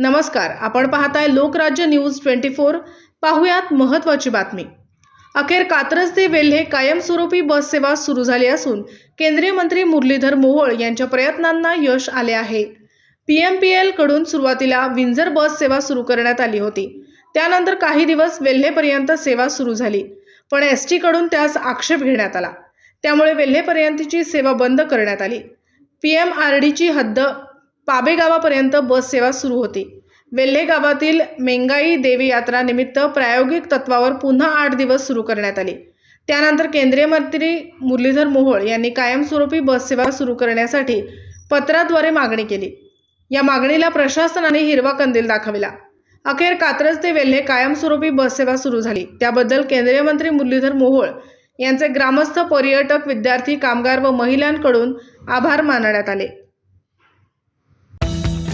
नमस्कार आपण पाहताय लोकराज्य न्यूज ट्वेंटी फोर. पाहुयात महत्त्वाची बातमी. अखेर कात्रज ते वेल्हे कायमस्वरूपी बस सेवा सुरू झाली असून केंद्रीय मंत्री मुरलीधर मोहोळ यांच्या प्रयत्नांना यश आले आहे. पी एम पी एलकडून सुरुवातीला विंझर बस सेवा सुरू करण्यात आली होती. त्यानंतर काही दिवस वेल्हेपर्यंत सेवा सुरू झाली पण एस टीकडून त्यास आक्षेप घेण्यात आला. त्यामुळे वेल्हेपर्यंतची सेवा बंद करण्यात आली. पी एम आर डीची हद्द पाबे गावापर्यंत बस सेवा सुरू होती. वेल्हे गावातील मेंगाई देवी यात्रा निमित्त प्रायोगिक तत्वावर पुन्हा आठ दिवस सुरू करण्यात आली. त्यानंतर केंद्रीय मंत्री मुरलीधर मोहोळ यांनी कायमस्वरूपी बससेवा सुरू करण्यासाठी पत्राद्वारे मागणी केली. या मागणीला प्रशासनाने हिरवा कंदील दाखविला. अखेर कात्रज ते वेल्हे कायमस्वरूपी बससेवा सुरू झाली. त्याबद्दल केंद्रीय मंत्री मुरलीधर मोहोळ यांचे ग्रामस्थ पर्यटक विद्यार्थी कामगार व महिलांकडून आभार मानण्यात आले.